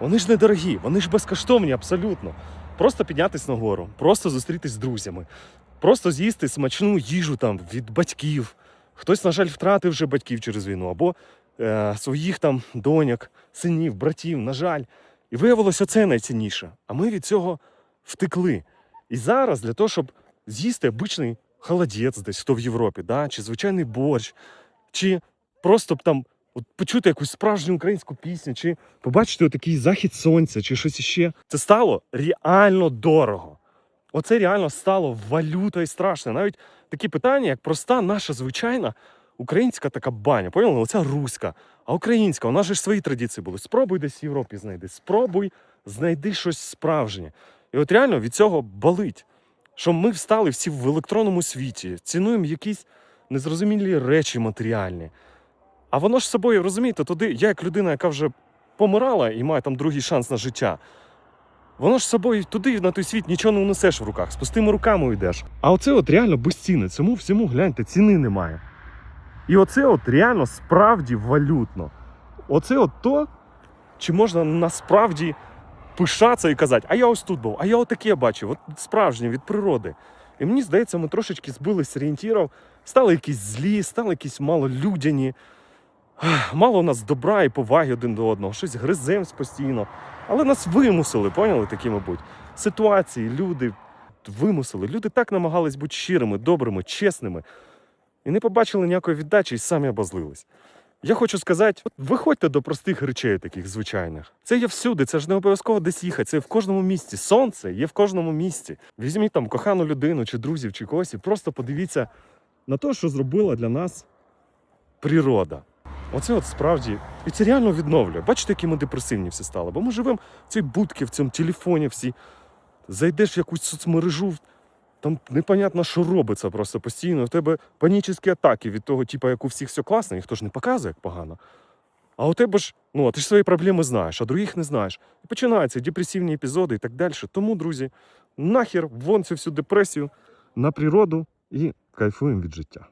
Вони ж недорогі, вони ж безкоштовні абсолютно. Просто піднятися нагору, просто зустрітись з друзями, просто з'їсти смачну їжу там від батьків. Хтось, на жаль, втратив вже батьків через війну, або е, своїх там доньок, синів, братів, на жаль. І виявилося це найцінніше. А ми від цього втекли. І зараз для того, щоб з'їсти обичний холодець десь хто в Європі, да? чи звичайний борщ, чи просто б там от почути якусь справжню українську пісню, чи побачити такий захід сонця, чи щось іще. Це стало реально дорого. Оце реально стало валютою страшно. Навіть такі питання, як проста наша звичайна українська така баня. Поняли? Оця руська. А українська, у нас же ж свої традиції були. Спробуй десь в Європі знайди. Спробуй знайди щось справжнє. І от реально від цього болить. Що ми встали всі в електронному світі, цінуємо якісь незрозумілі речі матеріальні. А воно ж собою, розумієте, туди, я як людина, яка вже помирала і має там другий шанс на життя. Воно ж собою туди, на той світ, нічого не унесеш в руках, з пустими руками йдеш. А оце от реально безцінне. Цьому всьому гляньте, ціни немає. І оце от реально справді валютно. Оце от то, чи можна насправді пишатися і казати, а я ось тут був, а я отаке бачив, от справжнє від природи. І мені здається, ми трошечки збились з стали якісь злі, стали якісь малолюдяні. Мало у нас добра і поваги один до одного, щось гриземось постійно. Але нас вимусили, поняли такі, мабуть. Ситуації, люди вимусили. Люди так намагались бути щирими, добрими, чесними. І не побачили ніякої віддачі і самі обозлились. Я хочу сказати, от виходьте до простих речей, таких звичайних. Це є всюди, це ж не обов'язково десь їхати, це в кожному місці. Сонце є в кожному місці. Візьміть там кохану людину, чи друзів, чи когось, і просто подивіться на те, що зробила для нас природа. Оце от справді, і це реально відновлює. Бачите, які ми депресивні всі стали. Бо ми живемо в цій будці, в цьому телефоні всі. Зайдеш в якусь соцмережу, там непонятно, що робиться просто постійно. У тебе панічні атаки від того, типу, як у всіх все класно, ніхто ж не показує, як погано. А у тебе ж, ну, ти ж свої проблеми знаєш, а других не знаєш. І починаються депресивні епізоди і так далі. Тому, друзі, нахер вон цю всю депресію на природу і кайфуємо від життя.